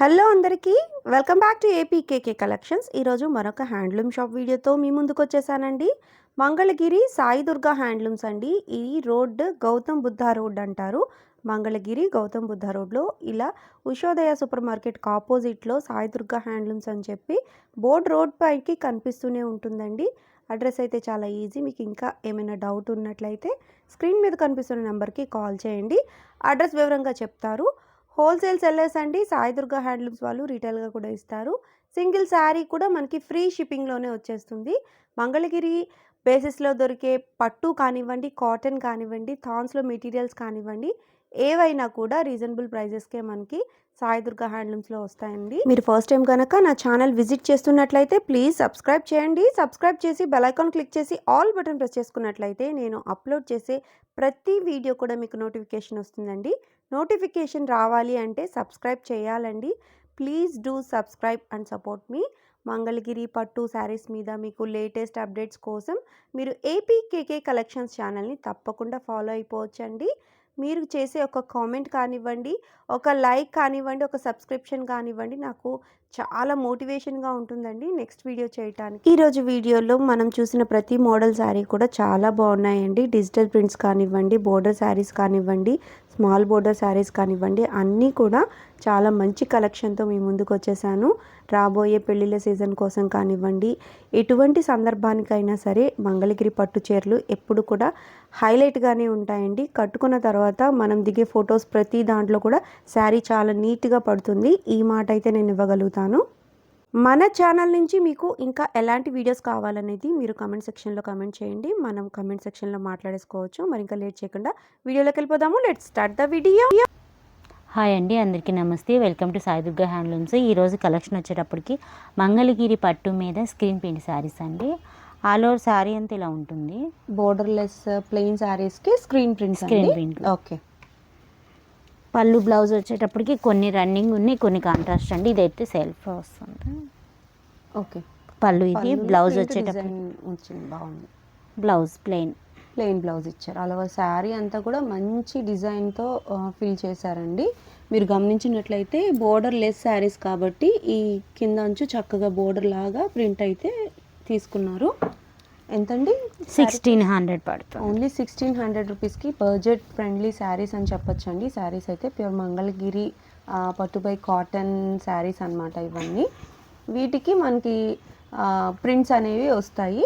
Hello అందరికీ welcome back to APKK collections. ఈరోజు మరొక హ్యాండ్లూమ్ షాప్ వీడియోతో మీ ముందుకు వచ్చేసానండి మంగళగిరి సాయి దుర్గా హ్యాండ్లూమ్స్ అండి. ఈ రోడ్ గౌతమ్ బుద్ధ రోడ్ అంటారు. మంగళగిరి గౌతమ్ బుద్ధ రోడ్లో ఇలా ఉషోదయ సూపర్ మార్కెట్కి ఆపోజిట్లో సాయి దుర్గా హ్యాండ్లూమ్స్ అని చెప్పి బోర్డ్ రోడ్ పైకి కనిపిస్తూనే ఉంటుందండి. అడ్రస్ అయితే చాలా ఈజీ. మీకు ఇంకా ఏమైనా డౌట్ ఉన్నట్లయితే స్క్రీన్ మీద కనిపిస్తున్న నెంబర్కి కాల్ చేయండి. అడ్రస్ వివరంగా చెప్తారు. హోల్సేల్ సెల్లర్స్ అండి సాయి దుర్గా హ్యాండ్లూమ్స్ వాళ్ళు రీటైల్గా కూడా ఇస్తారు. సింగిల్ శారీ కూడా మనకి ఫ్రీ షిప్పింగ్లోనే వచ్చేస్తుంది. మంగళగిరి బేసిస్లో దొరికే పట్టు కానివ్వండి కాటన్ కానివ్వండి థాన్స్లో మెటీరియల్స్ కానివ్వండి ఏవైనా కూడా రీజనబుల్ ప్రైజెస్కే మనకి సాయి దుర్గా హ్యాండ్లూమ్స్లో వస్తాయండి. మీరు ఫస్ట్ టైం కనుక నా ఛానల్ విజిట్ చేస్తున్నట్లయితే ప్లీజ్ సబ్స్క్రైబ్ చేయండి. సబ్స్క్రైబ్ చేసి బెల్ ఐకాన్ క్లిక్ చేసి ఆల్ బటన్ ప్రెస్ చేసుకున్నట్లయితే నేను అప్లోడ్ చేసే ప్రతి వీడియో కూడా మీకు నోటిఫికేషన్ వస్తుందండి. నోటిఫికేషన్ రావాలి అంటే సబ్స్క్రైబ్ చేయాలండి. Please do subscribe and support me. Mangalagiri పట్టు శారీస్ మీద మీకు లేటెస్ట్ అప్డేట్స్ కోసం మీరు ఏపీకేకే కలెక్షన్స్ ఛానల్ని తప్పకుండా ఫాలో అయిపోవచ్చండి. మీరు చేసే ఒక కామెంట్ కానివ్వండి ఒక లైక్ కానివ్వండి ఒక సబ్స్క్రిప్షన్ కానివ్వండి నాకు చాలా మోటివేషన్గా ఉంటుందండి నెక్స్ట్ వీడియో చేయడానికి ఈరోజు వీడియోలో మనం చూసిన ప్రతి మోడల్ శారీ కూడా చాలా బాగున్నాయండి. డిజిటల్ ప్రింట్స్ కానివ్వండి బోర్డర్ శారీస్ కానివ్వండి స్మాల్ బోర్డర్ శారీస్ కానివ్వండి అన్నీ కూడా చాలా మంచి కలెక్షన్తో మీ ముందుకు వచ్చేసాను. రాబోయే పెళ్ళిళ్ళ సీజన్ కోసం కానివ్వండి ఎటువంటి సందర్భానికైనా సరే మంగళగిరి పట్టు చీరలు ఎప్పుడు కూడా హైలైట్గానే ఉంటాయండి. కట్టుకున్న తర్వాత మనం దిగే ఫొటోస్ ప్రతి దాంట్లో కూడా శారీ చాలా నీట్గా పడుతుంది. ఈ మాట అయితే నేను ఇవ్వగలుగుతాను. మన ఛానల్ నుంచి మీకు ఇంకా ఎలాంటి వీడియోస్ కావాలనేది మీరు కమెంట్ సెక్షన్లో కమెంట్ చేయండి. మనం కమెంట్ సెక్షన్లో మాట్లాడేసుకోవచ్చు. మరి ఇంకా లేట్ చేయకుండా వీడియోలోకి వెళ్ళిపోదాము. Let start the video. Hi అండి. అందరికీ నమస్తే. Welcome to Sai Durga handlooms. ఈరోజు కలెక్షన్ వచ్చేటప్పటికి మంగళగిరి పట్టు మీద స్క్రీన్ ప్రింట్ శారీస్ అండి. ఆల్ ఓవర్ శారీ అంతా ఇలా ఉంటుంది. బోర్డర్లెస్ ప్లెయిన్ శారీస్కి screen prints screen print okay పళ్ళు బ్లౌజ్ వచ్చేటప్పటికి కొన్ని రన్నింగ్ ఉన్నాయి కొన్ని కాంట్రాస్ట్ అండి. ఇదైతే సెల్ఫ్ వస్తుంది. ఓకే. పళ్ళు ఇది బ్లౌజ్ వచ్చేటప్పుడు వచ్చింది బాగుంది. బ్లౌజ్ ప్లెయిన్ ప్లెయిన్ బ్లౌజ్ ఇచ్చారు. అలా శారీ అంతా కూడా మంచి డిజైన్తో ఫిల్ చేశారండి. మీరు గమనించినట్లయితే బోర్డర్ లెస్ శారీస్ కాబట్టి ఈ కింద అంచు చక్కగా బోర్డర్ లాగా ప్రింట్ అయితే తీసుకున్నారు. ఎంతండి? సిక్స్టీన్ హండ్రెడ్ పడుతుంది. ఓన్లీ సిక్స్టీన్ హండ్రెడ్ రూపీస్కి బడ్జెట్ ఫ్రెండ్లీ శారీస్ అని చెప్పొచ్చండి. శారీస్ అయితే ప్యూర్ మంగళగిరి ఆ, పట్టుపై కాటన్ శారీస్ అన్నమాట ఇవన్నీ. వీటికి మనకి ప్రింట్స్ అనేవి వస్తాయి.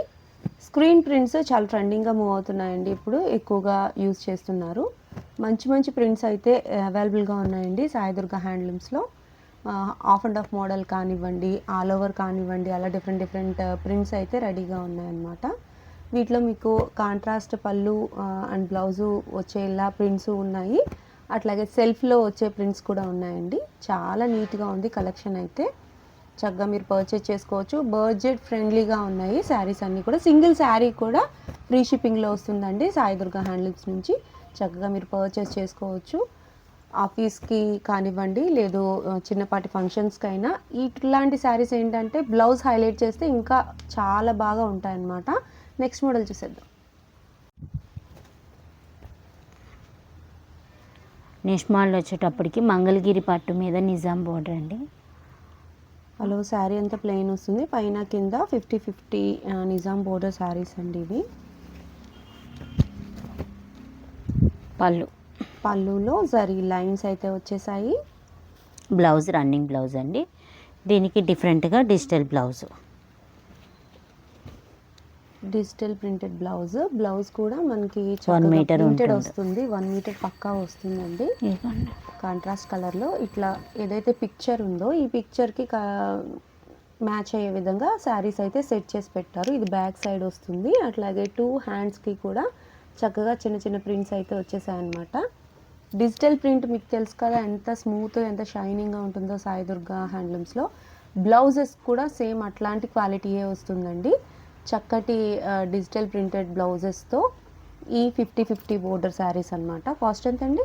స్క్రీన్ ప్రింట్స్ చాలా ట్రెండింగ్గా మూవ్ అవుతున్నాయండి. ఇప్పుడు ఎక్కువగా యూజ్ చేస్తున్నారు. మంచి మంచి ప్రింట్స్ అయితే అవైలబుల్గా ఉన్నాయండి సాయిదుర్గ హ్యాండ్లూమ్స్లో ఆఫ్ అండ్ ఆఫ్ మోడల్ కానివ్వండి ఆల్ ఓవర్ కానివ్వండి అలా డిఫరెంట్ డిఫరెంట్ ప్రింట్స్ అయితే రెడీగా ఉన్నాయన్నమాట. వీటిలో మీకు కాంట్రాస్ట్ పళ్ళు అండ్ బ్లౌజు వచ్చేలా ప్రింట్స్ ఉన్నాయి. అట్లాగే సెల్ఫ్లో వచ్చే ప్రింట్స్ కూడా ఉన్నాయండి. చాలా నీట్గా ఉంది కలెక్షన్ అయితే. చక్కగా మీరు పర్చేజ్ చేసుకోవచ్చు. బడ్జెట్ ఫ్రెండ్లీగా ఉన్నాయి శారీస్ అన్నీ కూడా. సింగిల్ శారీ కూడా ఫ్రీ షిప్పింగ్లో వస్తుందండి సాయిదుర్గ హ్యాండ్లూమ్స్ నుంచి. చక్కగా మీరు పర్చేస్ చేసుకోవచ్చు. ఆఫీస్కి కానివ్వండి లేదు చిన్నపాటి ఫంక్షన్స్కి అయినా ఇట్లాంటి శారీస్ ఏంటంటే బ్లౌజ్ హైలైట్ చేస్తే ఇంకా చాలా బాగా ఉంటాయన్నమాట. నెక్స్ట్ మోడల్ చూసేద్దాం. నెక్స్ట్ మోడల్ వచ్చేటప్పటికి మంగళగిరి పట్టు మీద నిజాం బోర్డర్ అండి. హలో శారీ అంతా ప్లెయిన్ వస్తుంది. పైన కింద fifty fifty Nizam border saris అండి ఇవి. పళ్ళు. పళ్ళులో జరీ లైన్స్ అయితే వచ్చేసాయి. బ్లౌజ్ రన్నింగ్ బ్లౌజ్ అండి. దీనికి డిఫరెంట్గా digital blouse. Digital printed blouse. Blouse కూడా మనకి One meter ప్రింటెడ్. వస్తుంది. వన్ మీటర్ పక్కా వస్తుందండి. కాంట్రాస్ట్ కలర్లో ఇట్లా ఏదైతే పిక్చర్ ఉందో ఈ పిక్చర్కి మ్యాచ్ అయ్యే విధంగా శారీస్ అయితే సెట్ చేసి పెట్టారు. ఇది బ్యాక్ సైడ్ వస్తుంది. అట్లాగే టూ హ్యాండ్స్కి కూడా చక్కగా చిన్న చిన్న ప్రింట్స్ అయితే వచ్చేసాయి అనమాట డిజిటల్ ప్రింట్ మీకు తెలుసు కదా ఎంత స్మూత్ ఎంత షైనింగ్గా ఉంటుందో సాయి దుర్గా హ్యాండ్లూమ్స్లో బ్లౌజెస్ కూడా సేమ్ అట్లాంటి క్వాలిటీయే వస్తుందండి. చక్కటి డిజిటల్ ప్రింటెడ్ బ్లౌజెస్తో ఈ ఫిఫ్టీ ఫిఫ్టీ బోర్డర్ శారీస్ అనమాట కాస్ట్ ఎంత అండి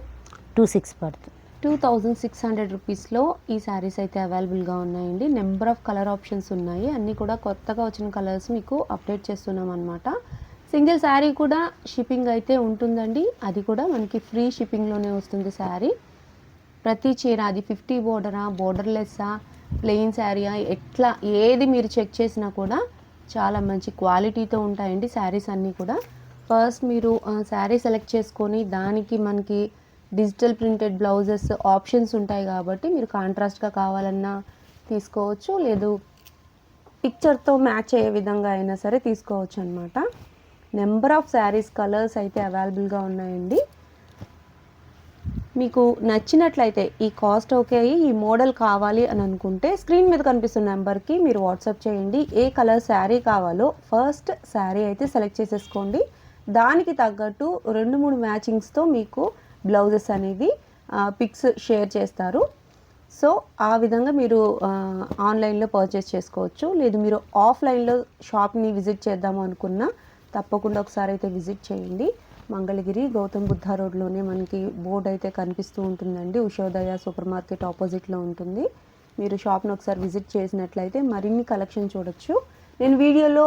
టూ సిక్స్ పడుతుంది టూ థౌజండ్ సిక్స్ హండ్రెడ్ రూపీస్లో ఈ శారీస్ అయితే అవైలబుల్గా ఉన్నాయండి. నెంబర్ ఆఫ్ కలర్ ఆప్షన్స్ ఉన్నాయి. అన్నీ కూడా కొత్తగా వచ్చిన కలర్స్ మీకు అప్డేట్ చేస్తున్నాం అనమాట సింగిల్ శారీ కూడా షిప్పింగ్ అయితే ఉంటుందండి. అది కూడా మనకి ఫ్రీ షిప్పింగ్లోనే వస్తుంది శారీ. ప్రతి చీర అది ఫిఫ్టీ బోర్డరా బోర్డర్లెస్సా ప్లెయిన్ శారీయా ఎట్లా ఏది మీరు చెక్ చేసినా కూడా చాలా మంచి క్వాలిటీతో ఉంటాయండి శారీస్ అన్నీ కూడా. ఫస్ట్ మీరు శారీ సెలెక్ట్ చేసుకొని దానికి మనకి డిజిటల్ ప్రింటెడ్ బ్లౌజెస్ ఆప్షన్స్ ఉంటాయి కాబట్టి మీరు కాంట్రాస్ట్గా కావాలన్నా తీసుకోవచ్చు. లేదు పిక్చర్తో మ్యాచ్ అయ్యే విధంగా అయినా సరే తీసుకోవచ్చు అనమాట నెంబర్ ఆఫ్ శారీస్ కలర్స్ అయితే అవైలబుల్గా ఉన్నాయండి. మీకు నచ్చినట్లయితే ఈ కాస్ట్ ఓకే అయ్యి ఈ మోడల్ కావాలి అని అనుకుంటే స్క్రీన్ మీద కనిపిస్తున్న నెంబర్కి మీరు వాట్సాప్ చేయండి. ఏ కలర్ శారీ కావాలో ఫస్ట్ శారీ అయితే సెలెక్ట్ చేసేసుకోండి. దానికి తగ్గట్టు రెండు మూడు మ్యాచింగ్స్తో మీకు బ్లౌజెస్ అనేవి పిక్స్ షేర్ చేస్తారు. సో ఆ విధంగా మీరు ఆన్లైన్లో పర్చేస్ చేసుకోవచ్చు. లేదు మీరు ఆఫ్లైన్లో షాప్ని విజిట్ చేద్దాము అనుకున్నా తప్పకుండా ఒకసారి అయితే విజిట్ చేయండి. మంగళగిరి గౌతమ్ బుద్ధ రోడ్లోనే మనకి బోర్డు అయితే కనిపిస్తూ ఉంటుందండి. ఉషోదయ సూపర్ మార్కెట్ ఆపోజిట్లో ఉంటుంది. మీరు షాప్ని ఒకసారి విజిట్ చేసినట్లయితే మరిన్ని కలెక్షన్ చూడొచ్చు. నేను వీడియోలో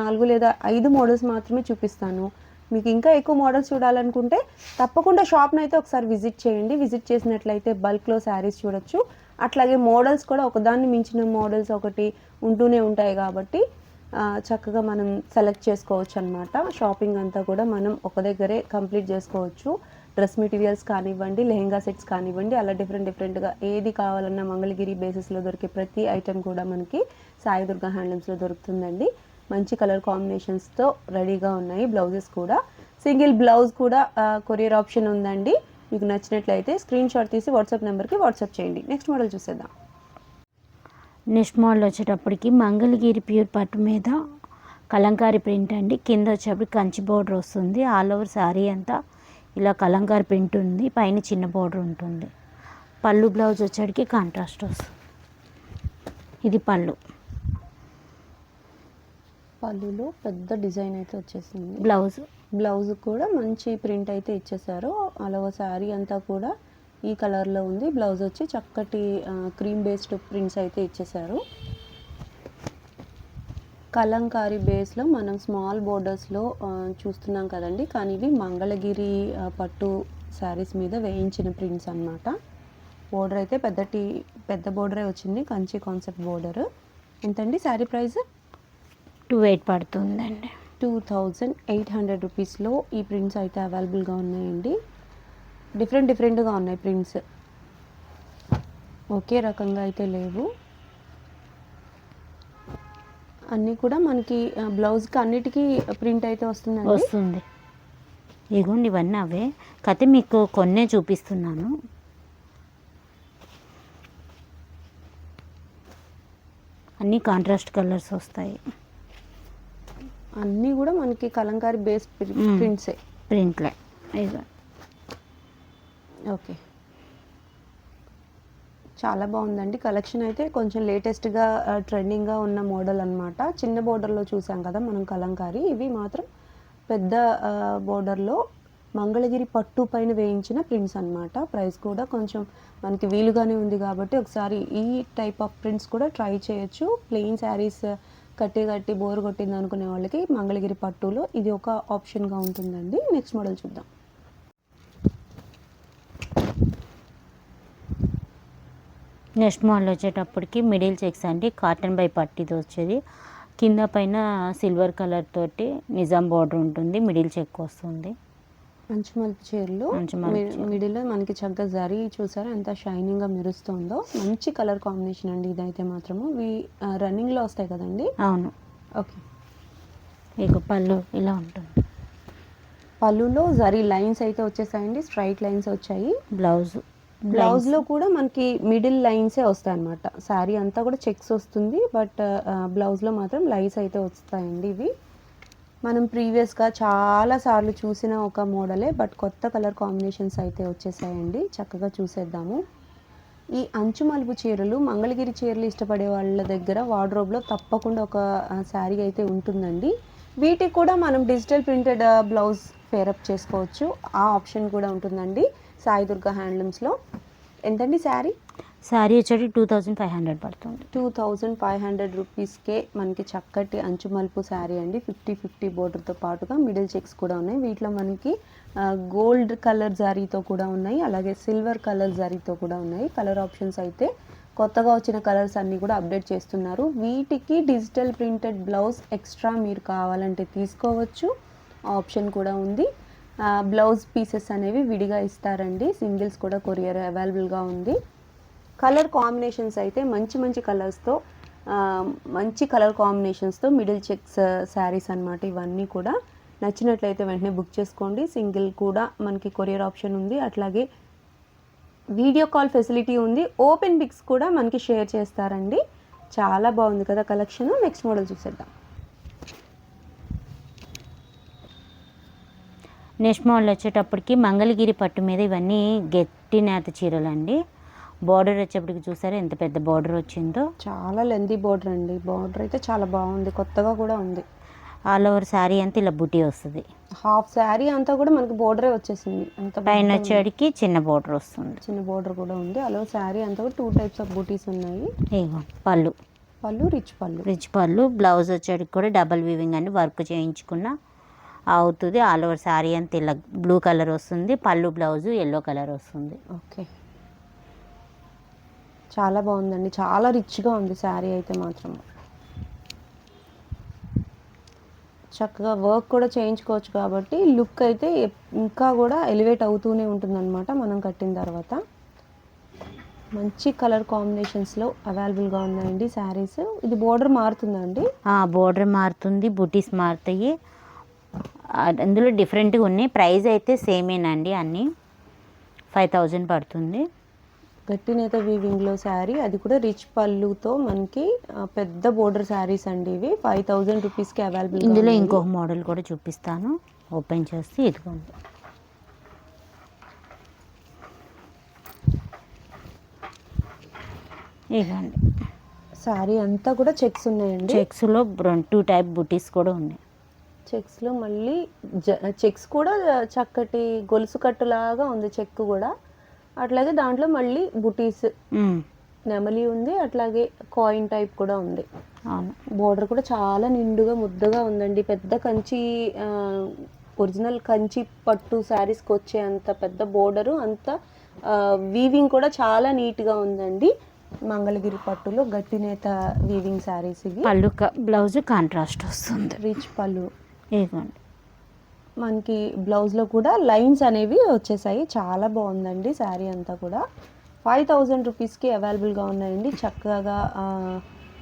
నాలుగు లేదా ఐదు మోడల్స్ మాత్రమే చూపిస్తాను. మీకు ఇంకా ఎక్కువ మోడల్స్ చూడాలనుకుంటే తప్పకుండా షాప్ని అయితే ఒకసారి విజిట్ చేయండి. విజిట్ చేసినట్లయితే బల్క్లో శారీస్ చూడొచ్చు. అట్లాగే మోడల్స్ కూడా ఒకదాన్ని మించిన మోడల్స్ ఒకటి ఉంటూనే ఉంటాయి కాబట్టి చక్కగా మనం సెలెక్ట్ చేసుకోవచ్చు అనమాట షాపింగ్ అంతా కూడా మనం ఒక దగ్గరే కంప్లీట్ చేసుకోవచ్చు. డ్రెస్ మెటీరియల్స్ కానివ్వండి లెహెంగా సెట్స్ కానివ్వండి అలా డిఫరెంట్ డిఫరెంట్గా ఏది కావాలన్నా మంగళగిరి బేసిస్లో దొరికే ప్రతి ఐటెం కూడా మనకి సాయి దుర్గా హ్యాండ్లూమ్స్లో దొరుకుతుందండి. మంచి కలర్ కాంబినేషన్స్తో రెడీగా ఉన్నాయి బ్లౌజెస్ కూడా. సింగిల్ బ్లౌజ్ కూడా కొరియర్ ఆప్షన్ ఉందండి. మీకు నచ్చినట్లయితే స్క్రీన్ షాట్ తీసి వాట్సాప్ నెంబర్కి వాట్సాప్ చేయండి. నెక్స్ట్ మోడల్ చూసేద్దాం. నెక్స్ట్ మోడల్ వచ్చేటప్పటికి మంగళగిరి ప్యూర్ పట్టు మీద కలంకారీ ప్రింట్ అండి. కింద వచ్చేటప్పుడు కంచి బోర్డర్ వస్తుంది. ఆల్ ఓవర్ శారీ అంతా ఇలా కలంకారీ ప్రింట్ ఉంది. పైన చిన్న బోర్డర్ ఉంటుంది. పళ్ళు బ్లౌజ్ వచ్చేటికి కాంట్రాస్ట్ వస్తుంది. ఇది పళ్ళు. పళ్ళులో పెద్ద డిజైన్ అయితే వచ్చేసింది. బ్లౌజ్. బ్లౌజ్ కూడా మంచి ప్రింట్ అయితే ఇచ్చేసారు. అలాగ శారీ అంతా కూడా ఈ కలర్లో ఉంది. బ్లౌజ్ వచ్చి చక్కటి క్రీమ్ బేస్డ్ ప్రింట్స్ అయితే ఇచ్చేసారు. కలంకారీ బేస్లో మనం స్మాల్ బోర్డర్స్లో చూస్తున్నాం కదండి. కానీ ఇవి మంగళగిరి పట్టు శారీస్ మీద వేయించిన ప్రింట్స్ అన్నమాట. బోర్డర్ అయితే పెద్దటి పెద్ద బోర్డరే వచ్చింది. Kanchi concept border. ఎంతండి శారీ ప్రైస్? టూ ఎయిట్ పడుతుందండి. టూ థౌజండ్ ఎయిట్ హండ్రెడ్ రూపీస్లో ఈ ప్రింట్స్ అయితే అవైలబుల్గా ఉన్నాయండి. డిఫరెంట్ డిఫరెంట్గా ఉన్నాయి ప్రింట్స్ ఒకే రకంగా అయితే లేవు. అన్నీ కూడా మనకి బ్లౌజ్కి అన్నిటికీ ప్రింట్ అయితే వస్తుందండి. వస్తుంది. ఇగోండి ఇవన్నీ అవే. కథ మీకు కొన్నే చూపిస్తున్నాను. అన్నీ కాంట్రాస్ట్ కలర్స్ వస్తాయి. అన్నీ కూడా మనకి కలంకారీ బేస్. ప్రింట్సే ప్రింట్లే ఇగో. ఓకే. చాలా బాగుందండి. కలెక్షన్ అయితే కొంచెం లేటెస్ట్గా ట్రెండింగ్గా ఉన్న మోడల్ అనమాట చిన్న బోర్డర్లో చూసాం కదా మనం కలంకారీ. ఇవి మాత్రం పెద్ద బోర్డర్లో మంగళగిరి పట్టు పైన వేయించిన ప్రింట్స్ అన్నమాట. ప్రైస్ కూడా కొంచెం మనకి వీలుగానే ఉంది కాబట్టి ఒకసారి ఈ టైప్ ఆఫ్ ప్రింట్స్ కూడా ట్రై చేయొచ్చు. ప్లెయిన్ శారీస్ కట్టి కట్టి బోర్ కొట్టింది అనుకునే వాళ్ళకి మంగళగిరి పట్టులో ఇది ఒక ఆప్షన్గా ఉంటుందండి. నెక్స్ట్ మోడల్ చూద్దాం. నెక్స్ట్ మోడల్ వచ్చేటప్పటికి మిడిల్ చెక్స్ అండి. కాటన్ బై పట్టిది వచ్చేది కింద పైన సిల్వర్ కలర్ తోటి నిజాం బార్డర్ ఉంటుంది. మిడిల్ చెక్ వస్తుంది. మంచి మలుపు చీరలు. మంచి మలుపు మీ- చీరలు. మిడిల్లో మనకి చక్కగా జరీ చూసారా? ఎంత షైనింగ్గా మెరుస్తుందో. మంచి కలర్ కాంబినేషన్ అండి ఇదైతే మాత్రము. ఇవి రన్నింగ్లో వస్తాయి కదండి? అవును. ఓకే. ఇక పళ్ళు ఇలా ఉంటుంది. పళ్ళులో జరీ లైన్స్ అయితే వచ్చేసాయండి. స్ట్రైట్ లైన్స్ వచ్చాయి. బ్లౌజ్. బ్లౌజ్లో కూడా మనకి మిడిల్ లైన్సే వస్తాయి అనమాట శారీ అంతా కూడా చెక్స్ వస్తుంది బట్ బ్లౌజ్లో మాత్రం లైన్స్ అయితే వస్తాయండి ఇవి. మనం ప్రీవియస్గా చాలా సార్లు చూసిన ఒక మోడలే బట్ కొత్త కలర్ కాంబినేషన్స్ అయితే వచ్చేసాయండి. చక్కగా చూసేద్దాము. ఈ అంచు మలుపు చీరలు మంగళగిరి చీరలు ఇష్టపడే వాళ్ళ దగ్గర వార్డ్రోబ్లో తప్పకుండా ఒక శారీ అయితే ఉంటుందండి. వీటికి కూడా మనం డిజిటల్ ప్రింటెడ్ బ్లౌజ్ ఫేరప్ చేసుకోవచ్చు. ఆ ఆప్షన్ కూడా ఉంటుందండి. సాయి దుర్గా హ్యాండ్లూమ్స్లో ఎంతండి శారీ? శారీ వచ్చేటి టూ థౌజండ్ ఫైవ్ హండ్రెడ్ పడుతుంది. టూ థౌజండ్ ఫైవ్ హండ్రెడ్ రూపీస్కే మనకి చక్కటి అంచు మలుపు శారీ అండి. ఫిఫ్టీ ఫిఫ్టీ బోర్డర్తో పాటుగా మిడిల్ చెక్స్ కూడా ఉన్నాయి. వీటిలో మనకి గోల్డ్ కలర్ జరీతో కూడా ఉన్నాయి. అలాగే సిల్వర్ కలర్ జరీతో కూడా ఉన్నాయి. కలర్ ఆప్షన్స్ అయితే కొత్తగా వచ్చిన కలర్స్ అన్నీ కూడా అప్డేట్ చేస్తున్నారు. వీటికి డిజిటల్ ప్రింటెడ్ బ్లౌజ్ ఎక్స్ట్రా మీరు కావాలంటే తీసుకోవచ్చు. ఆప్షన్ కూడా ఉంది. బ్లౌజ్ పీసెస్ అనేవి విడిగా ఇస్తారండి. సింగిల్స్ కూడా కొరియర్ అవైలబుల్గా ఉంది. కలర్ కాంబినేషన్స్ అయితే మంచి మంచి కలర్స్తో మంచి కలర్ కాంబినేషన్స్తో మిడిల్ చెక్స్ శారీస్ అన్నమాట ఇవన్నీ కూడా. నచ్చినట్లయితే వెంటనే బుక్ చేసుకోండి. సింగిల్ కూడా మనకి కొరియర్ ఆప్షన్ ఉంది. అట్లాగే వీడియో కాల్ ఫెసిలిటీ ఉంది. ఓపెన్ బిక్స్ కూడా మనకి షేర్ చేస్తారండి. చాలా బాగుంది కదా కలెక్షన్ నెక్స్ట్ మోడల్ చూసేద్దాం. నెక్స్ట్ మోడల్ వచ్చేటప్పటికి మంగళగిరి పట్టు మీద ఇవన్నీ గట్టి నేత చీరలు అండి బార్డర్ వచ్చేప్పటికి చూసారా ఎంత పెద్ద బార్డర్ వచ్చిందో? చాలా లెందీ బార్డర్ అండి. బార్డర్ అయితే చాలా బాగుంది. కొత్తగా కూడా ఉంది. ఆల్ ఓవర్ శారీ అంతా ఇలా బుటీ వస్తుంది. హాఫ్ శారీ అంతా కూడా మనకి బోర్డరే వచ్చేసింది. అంత పైన వచ్చేటికి చిన్న బార్డర్ వస్తుంది. చిన్న బోర్డర్ కూడా ఉంది. అలా శారీ అంతా కూడా టూ టైప్స్ ఆఫ్ బూటీస్ ఉన్నాయి. పళ్ళు. పళ్ళు రిచ్ పళ్ళు. రిచ్ పళ్ళు బ్లౌజ్ వచ్చేటికి కూడా డబల్ వీవింగ్ అండి వర్క్ చేయించుకున్న అవుతుంది. ఆల్ ఓవర్ శారీ అంతా ఇలా బ్లూ కలర్ వస్తుంది. పళ్ళు బ్లౌజ్ ఎల్లో కలర్ వస్తుంది. ఓకే. చాలా బాగుందండి. చాలా రిచ్గా ఉంది శారీ అయితే మాత్రం. చక్కగా వర్క్ కూడా చేయించుకోవచ్చు కాబట్టి లుక్ అయితే ఇంకా కూడా ఎలివేట్ అవుతూనే ఉంటుందన్నమాట మనం కట్టిన తర్వాత. మంచి కలర్ కాంబినేషన్స్లో అవైలబుల్గా ఉన్నాయండి శారీస్ ఇది బోర్డర్ మారుతుందండి బోర్డర్ మారుతుంది. బుటీస్ మారుతాయి. అందులో డిఫరెంట్గా ఉన్నాయి. ప్రైస్ అయితే సేమేనండి అన్నీ. ఫైవ్ థౌజండ్ పడుతుంది. గట్టి నేత వీవింగ్లో శారీ. అది కూడా రిచ్ పళ్ళుతో మనకి పెద్ద బోర్డర్ శారీస్ అండి ఇవి. ఫైవ్ థౌజండ్ రూపీస్కి అవైలబుల్ ఇందులో ఇంకొక మోడల్ కూడా చూపిస్తాను. ఓపెన్ చేస్తే ఇదిగోండి. ఇవ్వండి శారీ అంతా కూడా చెక్స్ ఉన్నాయండి. చెక్స్లో టూ టైప్ బుటీస్ కూడా ఉన్నాయి. చెక్స్లో మళ్ళీ చెక్స్ కూడా చక్కటి గొలుసు కట్టులాగా ఉంది చెక్ కూడా. అట్లాగే దాంట్లో మళ్ళీ బుటీస్. నెమలి ఉంది అట్లాగే కాయిన్ టైప్ కూడా ఉంది. బోర్డర్ కూడా చాలా నిండుగా ముద్దగా ఉందండి. పెద్ద కంచి ఒరిజినల్ కంచి పట్టు శారీస్కి వచ్చే అంత పెద్ద బోర్డరు అంత వీవింగ్ కూడా చాలా నీట్గా ఉందండి. మంగళగిరి పట్టులో గట్టి నేత వీవింగ్ శారీస్ పళ్ళు బ్లౌజ్ కాంట్రాస్ట్ వస్తుంది. రిచ్ పళ్ళు. ఇదిగోండి మనకి బ్లౌజ్లో కూడా లైన్స్ అనేవి వచ్చేసాయి. చాలా బాగుందండి శారీ అంతా కూడా. ఫైవ్ థౌజండ్ రూపీస్కి అవైలబుల్గా ఉన్నాయండి. చక్కగా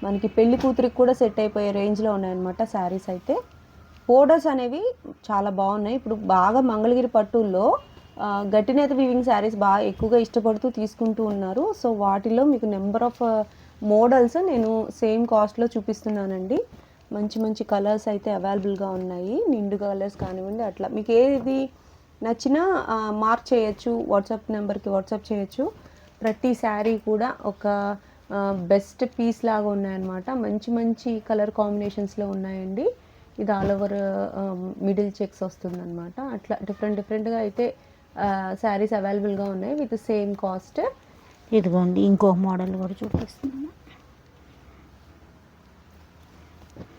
మనకి పెళ్ళి కూతురికి కూడా సెట్ అయిపోయే రేంజ్లో ఉన్నాయన్నమాట శారీస్ అయితే. బోర్డర్స్ అనేవి చాలా బాగున్నాయి. ఇప్పుడు బాగా మంగళగిరి పట్టుల్లో గట్టినేత వీవింగ్ శారీస్ బాగా ఎక్కువగా ఇష్టపడుతూ తీసుకుంటూ ఉన్నారు. సో వాటిలో మీకు నెంబర్ ఆఫ్ మోడల్స్ నేను సేమ్ కాస్ట్లో చూపిస్తున్నానండి. మంచి మంచి కలర్స్ అయితే అవైలబుల్గా ఉన్నాయి. నిండు కలర్స్ కానివ్వండి అట్లా. మీకు ఏది నచ్చినా మార్క్ చేయొచ్చు. వాట్సాప్ నెంబర్కి వాట్సాప్ చేయొచ్చు. ప్రతి శారీ కూడా ఒక బెస్ట్ పీస్ లాగా ఉన్నాయన్నమాట. మంచి మంచి కలర్ కాంబినేషన్స్లో ఉన్నాయండి. ఇది ఆల్ ఓవర్ మిడిల్ చెక్స్ వస్తుందన్నమాట. అట్లా డిఫరెంట్ డిఫరెంట్గా అయితే శారీస్ అవైలబుల్గా ఉన్నాయి విత్ సేమ్ కాస్ట్. ఇదిగోండి ఇంకో మోడల్ కూడా చూపిస్తున్నాను.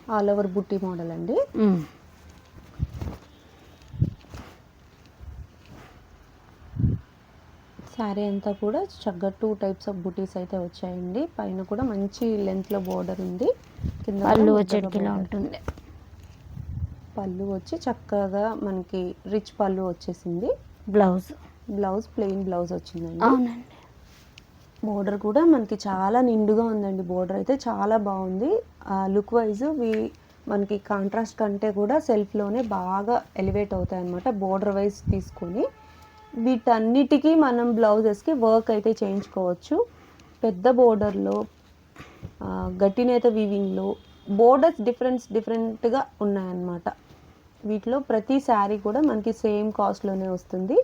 ఆల్ ఓవర్ బుట్టి మోడల్ అండి. శారీ అంతా కూడా చక్కగా టూ టైప్స్ ఆఫ్ బుటీస్ అయితే వచ్చాయండి. పైన కూడా మంచి లెంత్లో బోర్డర్ ఉంది. కింద పళ్ళు ముద్దగా వచ్చేటికి ఇలా border. ఉంటుంది. పళ్ళు వచ్చి చక్కగా మనకి రిచ్ పళ్ళు వచ్చేసింది. బ్లౌజ్ బ్లౌజ్ ప్లెయిన్ బ్లౌజ్ వచ్చిందండి. అవునండి. బోర్డర్ కూడా మనకి చాలా నిండుగా ఉందండి. బోర్డర్ అయితే చాలా బాగుంది. లుక్ వైజ్ వీ మనకి కాంట్రాస్ట్ కంటే కూడా సెల్ఫ్లోనే బాగా ఎలివేట్ అవుతాయి అనమాట బోర్డర్ వైజ్ తీసుకొని. వీటన్నిటికీ మనం బ్లౌజెస్కి వర్క్ అయితే చేయించుకోవచ్చు. పెద్ద బోర్డర్లో గట్టినేత వీవింగ్లో బోర్డర్స్ డిఫరెన్స్ డిఫరెంట్గా ఉన్నాయన్నమాట. వీటిలో ప్రతి శారీ కూడా మనకి సేమ్ కాస్ట్లోనే వస్తుంది.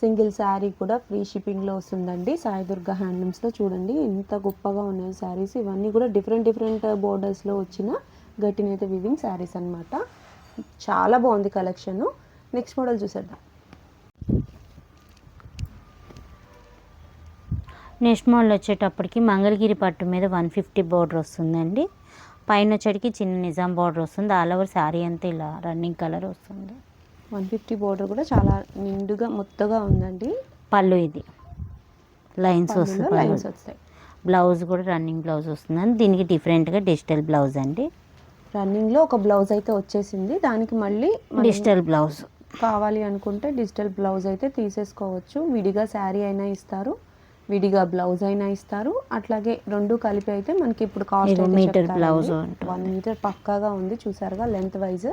సింగిల్ శారీ కూడా ఫ్రీ షిప్పింగ్లో వస్తుందండి. సాయి దుర్గా హ్యాండ్లూమ్స్లో చూడండి. ఎంత గొప్పగా ఉన్నాయి శారీస్. ఇవన్నీ కూడా డిఫరెంట్ డిఫరెంట్ బోర్డర్స్లో వచ్చిన గట్టినేత వివింగ్ శారీస్ అనమాట చాలా బాగుంది కలెక్షన్. నెక్స్ట్ మోడల్ చూసేద్దాం. నెక్స్ట్ మోడల్ వచ్చేటప్పటికి మంగళగిరి పట్టు మీద వన్ ఫిఫ్టీ బోర్డర్ వస్తుందండి. పైన వచ్చేటికి చిన్న నిజాం బోర్డర్ వస్తుంది. ఆల్ ఓవర్ శారీ అంతా ఇలా రన్నింగ్ కలర్ వస్తుంది. వన్ ఫిఫ్టీ బోర్డర్ కూడా చాలా నిండుగా మొత్తగా ఉందండి. పళ్ళు ఇది. లైన్స్ వస్తుంది. లైన్స్ వస్తాయి. బ్లౌజ్ కూడా రన్నింగ్ బ్లౌజ్ వస్తుందండి. దీనికి డిఫరెంట్గా డిజిటల్ బ్లౌజ్ అండి. రన్నింగ్లో ఒక బ్లౌజ్ అయితే వచ్చేసింది. దానికి మళ్ళీ డిజిటల్ బ్లౌజ్. కావాలి అనుకుంటే డిజిటల్ బ్లౌజ్ అయితే తీసేసుకోవచ్చు. విడిగా శారీ అయినా ఇస్తారు విడిగా బ్లౌజ్ అయినా ఇస్తారు. అట్లాగే రెండు కలిపి అయితే మనకి ఇప్పుడు cost meter blouse. One meter పక్కాగా ఉంది. చూసారుగా లెంత్ వైజ్.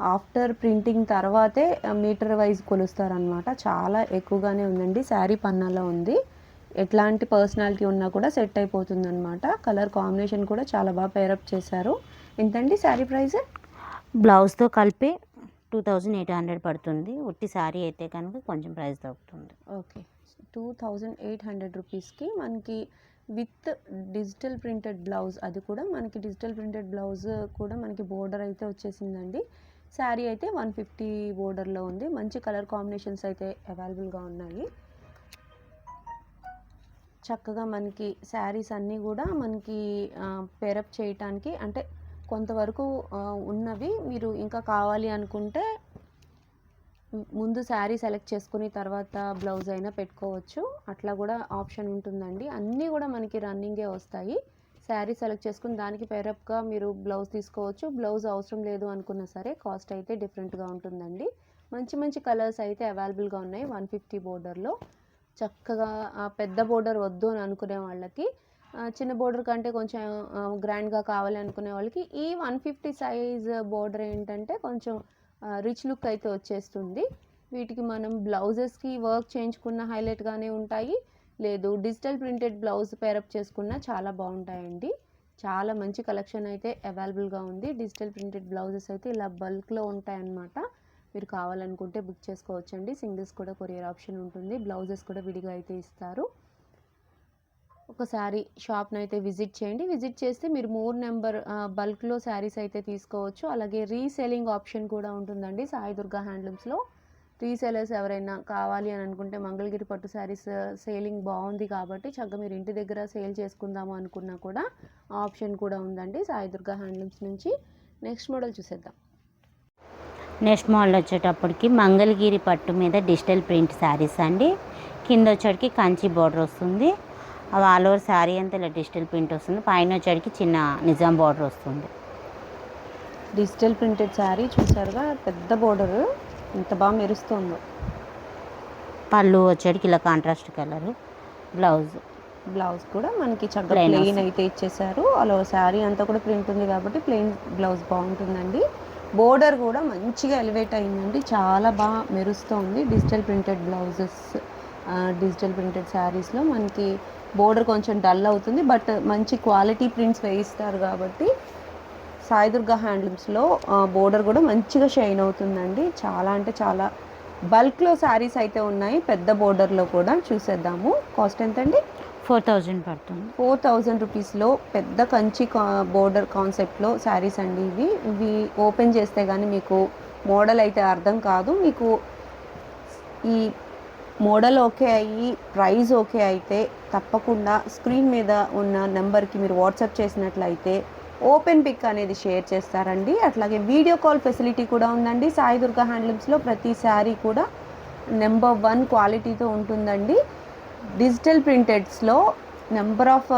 ఆఫ్టర్ ప్రింటింగ్ తర్వాతే మీటర్ వైజ్ కొలుస్తారు అనమాట చాలా ఎక్కువగానే ఉందండి. శారీ పన్నాలో ఉంది. ఎట్లాంటి పర్సనాలిటీ ఉన్నా కూడా సెట్ అయిపోతుంది అనమాట కలర్ కాంబినేషన్ కూడా చాలా బాగా పేరప్ చేశారు. ఎంతండి శారీ ప్రైస్? బ్లౌజ్తో కలిపి టూ థౌజండ్ ఎయిట్ హండ్రెడ్ పడుతుంది. ఉట్టి శారీ అయితే కనుక కొంచెం ప్రైస్ తగ్గుతుంది. Okay. Two thousand eight hundred రూపీస్కి మనకి విత్ డిజిటల్ ప్రింటెడ్ బ్లౌజ్ అది కూడా మనకి డిజిటల్ ప్రింటెడ్ బ్లౌజ్ కూడా మనకి బోర్డర్ అయితే వచ్చేసిందండి. శారీ అయితే వన్ ఫిఫ్టీ బోర్డర్లో ఉంది. మంచి కలర్ కాంబినేషన్స్ అయితే అవైలబుల్గా ఉన్నాయి. చక్కగా మనకి శారీస్ అన్నీ కూడా మనకి పేరప్ చేయటానికి అంటే కొంతవరకు ఉన్నవి. మీరు ఇంకా కావాలి అనుకుంటే ముందు శారీ సెలెక్ట్ చేసుకుని తర్వాత బ్లౌజ్ అయినా పెట్టుకోవచ్చు. అట్లా కూడా ఆప్షన్ ఉంటుందండి. అన్నీ కూడా మనకి రన్నింగే వస్తాయి. శారీ సెలెక్ట్ చేసుకుని దానికి పేరప్గా మీరు బ్లౌజ్ తీసుకోవచ్చు. బ్లౌజ్ అవసరం లేదు అనుకున్నా సరే కాస్ట్ అయితే డిఫరెంట్గా ఉంటుందండి. మంచి మంచి కలర్స్ అయితే అవైలబుల్గా ఉన్నాయి వన్ ఫిఫ్టీ బోర్డర్లో చక్కగా పెద్ద బోర్డర్ వద్దు అని అనుకునే వాళ్ళకి చిన్న బోర్డర్ కంటే కొంచెం గ్రాండ్గా కావాలి అనుకునే వాళ్ళకి ఈ వన్ ఫిఫ్టీ సైజ్ బోర్డర్ ఏంటంటే కొంచెం రిచ్ లుక్ అయితే వచ్చేస్తుంది. వీటికి మనం బ్లౌజెస్కి వర్క్ చేయించుకున్న హైలైట్గానే ఉంటాయి. లేదు. డిజిటల్ ప్రింటెడ్ బ్లౌజ్ పేరప్ చేసుకున్న చాలా బాగుంటాయండి. చాలా మంచి కలెక్షన్ అయితే అవైలబుల్గా ఉంది. డిజిటల్ ప్రింటెడ్ బ్లౌజెస్ అయితే ఇలా బల్క్లో ఉంటాయన్నమాట. మీరు కావాలనుకుంటే బుక్ చేసుకోవచ్చండి. సింగిల్స్ కూడా కొరియర్ ఆప్షన్ ఉంటుంది. బ్లౌజెస్ కూడా విడిగా అయితే ఇస్తారు. ఒకసారి షాప్ని అయితే విజిట్ చేయండి. విజిట్ చేస్తే మీరు మూడు నెంబర్ బల్క్లో శారీస్ అయితే తీసుకోవచ్చు. అలాగే రీసెల్లింగ్ ఆప్షన్ కూడా ఉంటుందండి సాయి దుర్గా హ్యాండ్లూమ్స్లో రీసెలర్స్ ఎవరైనా కావాలి అని అనుకుంటే మంగళగిరి పట్టు శారీస్ సేలింగ్ బాగుంది కాబట్టి చక్కగా మీరు ఇంటి దగ్గర సేల్ చేసుకుందాము అనుకున్నా కూడా ఆప్షన్ కూడా ఉందండి సాయి దుర్గా హ్యాండ్లూమ్స్ నుంచి. నెక్స్ట్ మోడల్ చూసేద్దాం. నెక్స్ట్ మోడల్ వచ్చేటప్పటికి మంగళగిరి పట్టు మీద డిజిటల్ ప్రింట్ శారీస్ అండి. కింద వచ్చేటికి కంచి బార్డర్ వస్తుంది. ఆల్ ఓవర్ శారీ అంతా ఇలా డిజిటల్ ప్రింట్ వస్తుంది. పైన వచ్చేటికి చిన్న నిజాం బార్డర్ వస్తుంది. డిజిటల్ ప్రింటెడ్ శారీ చూసారుగా? పెద్ద బోర్డర్. ఎంత బాగా మెరుస్తుందో. పళ్ళు వచ్చేటికి ఇలా కాంట్రాస్ట్ కలర్ బ్లౌజ్ బ్లౌజ్ కూడా మనకి చక్కగా ప్లెయిన్. అయితే ఇచ్చేసారు. అలా శారీ అంతా కూడా ప్రింట్ ఉంది కాబట్టి ప్లెయిన్ బ్లౌజ్ బాగుంటుందండి. బోర్డర్ కూడా మంచిగా ఎలివేట్ అయిందండి. చాలా బాగా మెరుస్తుంది digital printed blouses digital printed శారీస్లో మనకి బోర్డర్ కొంచెం డల్ అవుతుంది. బట్ మంచి క్వాలిటీ ప్రింట్స్ వేయిస్తారు కాబట్టి సాయి దుర్గా హ్యాండ్లూమ్స్లో బోర్డర్ కూడా మంచిగా షైన్ అవుతుందండి. చాలా అంటే చాలా బల్క్లో శారీస్ అయితే ఉన్నాయి. పెద్ద బోర్డర్లో కూడా చూసేద్దాము. కాస్ట్ ఎంతండి? ఫోర్ థౌజండ్ పడుతుంది. ఫోర్ థౌజండ్ రూపీస్లో పెద్ద కంచి బోర్డర్ కాన్సెప్ట్లో శారీస్ అండి ఇవి. ఇవి ఓపెన్ చేస్తే కానీ మీకు మోడల్ అయితే అర్థం కాదు. మీకు ఈ మోడల్ ఓకే అయ్యి ప్రైస్ ఓకే అయితే తప్పకుండా స్క్రీన్ మీద ఉన్న నెంబర్కి మీరు వాట్సాప్ చేసినట్లయితే ఓపెన్ పిక్ అనేది షేర్ చేస్తారండి. అట్లాగే వీడియో కాల్ ఫెసిలిటీ కూడా ఉందండి. సాయి దుర్గా హ్యాండ్లూమ్స్లో ప్రతి శారీ కూడా నెంబర్ వన్ క్వాలిటీతో ఉంటుందండి. డిజిటల్ ప్రింటెడ్స్లో నెంబర్ ఆఫ్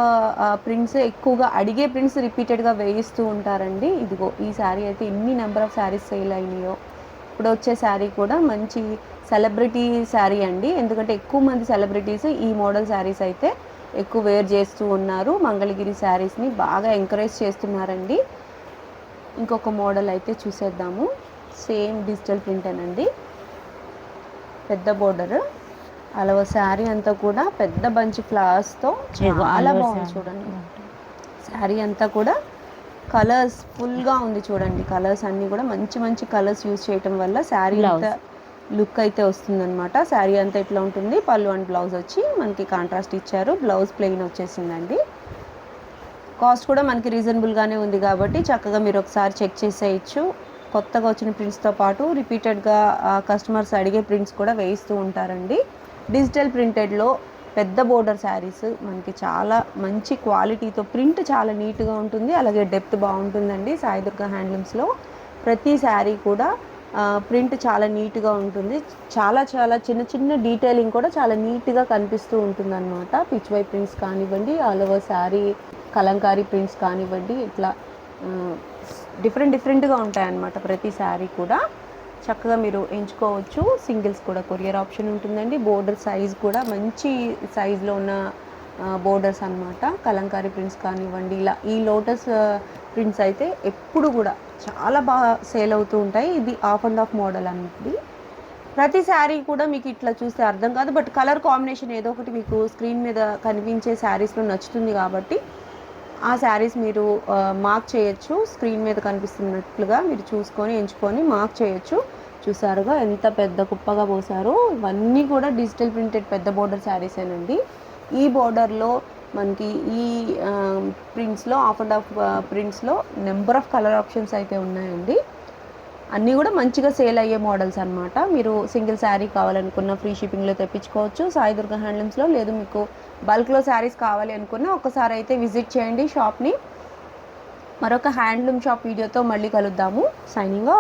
ప్రింట్స్ ఎక్కువగా అడిగే ప్రింట్స్ రిపీటెడ్గా వేయిస్తూ ఉంటారండి. ఇదిగో ఈ శారీ అయితే ఎన్ని నెంబర్ ఆఫ్ శారీస్ సేల్ అయినాయో. ఇప్పుడు వచ్చే శారీ కూడా మంచి సెలబ్రిటీ శారీ అండి. ఎందుకంటే ఎక్కువ మంది సెలబ్రిటీస్ ఈ మోడల్ శారీస్ అయితే ఎక్కువ వేర్ చేస్తూ ఉన్నారు. మంగళగిరి శారీస్ని బాగా ఎంకరేజ్ చేస్తున్నారండి. ఇంకొక మోడల్ అయితే చూసేద్దాము. సేమ్ డిజిటల్ ప్రింట్ అనండి పెద్ద బోర్డర్. అలవ శారీ అంతా కూడా పెద్ద బంచ్ ఫ్లవర్స్తో చాలా బాగుంది చూడండి. శారీ అంతా కూడా కలర్స్ ఫుల్గా ఉంది చూడండి. కలర్స్ అన్నీ కూడా మంచి మంచి కలర్స్ యూజ్ చేయటం వల్ల శారీ. అంతా లుక్ అయితే వస్తుందన్నమాట. శారీ అంతా ఇట్లా ఉంటుంది? పళ్ళు అండ్ బ్లౌజ్ వచ్చి మనకి కాంట్రాస్ట్ ఇచ్చారు. బ్లౌజ్ ప్లెయిన్ వచ్చేసిందండి. కాస్ట్ కూడా మనకి రీజనబుల్గానే ఉంది కాబట్టి చక్కగా మీరు ఒకసారి చెక్ చేసేయచ్చు. కొత్తగా వచ్చిన ప్రింట్స్తో పాటు రిపీటెడ్గా కస్టమర్స్ అడిగే ప్రింట్స్ కూడా వేయిస్తూ ఉంటారండి. డిజిటల్ ప్రింటెడ్లో పెద్ద బోర్డర్ శారీస్ మనకి చాలా మంచి క్వాలిటీతో ప్రింట్ చాలా నీట్గా ఉంటుంది. అలాగే డెప్త్ బాగుంటుందండి. సాయిదుర్గ హ్యాండ్లూమ్స్లో ప్రతి శారీ కూడా ప్రింట్ చాలా నీట్గా ఉంటుంది. చాలా చాలా చిన్న చిన్న డీటెయిలింగ్ కూడా చాలా నీట్గా కనిపిస్తూ ఉంటుంది అనమాట పిచ్ వై ప్రింట్స్ కానివ్వండి all over sari Kalamkari prints కానివ్వండి ఇట్లా డిఫరెంట్ డిఫరెంట్గా ఉంటాయన్నమాట ప్రతి శారీ కూడా. చక్కగా మీరు ఎంచుకోవచ్చు. సింగిల్స్ కూడా కొరియర్ ఆప్షన్ ఉంటుందండి. బోర్డర్ సైజ్ కూడా మంచి సైజులో ఉన్న బోర్డర్స్ అన్నమాట. కలంకారీ ప్రింట్స్ కానివ్వండి ఇలా ఈ లోటస్ ప్రింట్స్ అయితే ఎప్పుడు కూడా చాలా బాగా సేల్ అవుతూ ఉంటాయి. ఇది ఆఫ్ అండ్ ఆఫ్ మోడల్ అనేది ప్రతి శారీ కూడా మీకు ఇట్లా చూస్తే అర్థం కాదు. బట్ కలర్ కాంబినేషన్ ఏదో ఒకటి మీకు స్క్రీన్ మీద కనిపించే శారీస్లో నచ్చుతుంది కాబట్టి ఆ శారీస్ మీరు మార్క్ చేయొచ్చు. స్క్రీన్ మీద కనిపిస్తున్నట్లుగా మీరు చూసుకొని ఎంచుకొని మార్క్ చేయొచ్చు. చూసారుగా ఎంత పెద్ద కుప్పగా పోసారో. ఇవన్నీ కూడా డిజిటల్ ప్రింటెడ్ పెద్ద బోర్డర్ శారీసేనండి ఈ బోర్డర్లో మనకి ఈ ప్రింట్స్లో ఆఫ్ అండ్ ఆఫ్ ప్రింట్స్లో నెంబర్ ఆఫ్ కలర్ ఆప్షన్స్ అయితే ఉన్నాయండి. అన్నీ కూడా మంచిగా సేల్ అయ్యే మోడల్స్ అనమాట మీరు సింగిల్ శారీ కావాలనుకున్న ఫ్రీ షిప్పింగ్లో తెప్పించుకోవచ్చు. సాయి దుర్గా హ్యాండ్లూమ్స్లో లేదు మీకు బల్క్లో శారీస్ కావాలి అనుకున్న ఒకసారి అయితే విజిట్ చేయండి షాప్ని మరొక హ్యాండ్లూమ్ షాప్ వీడియోతో మళ్ళీ కలుద్దాము. సైనింగ్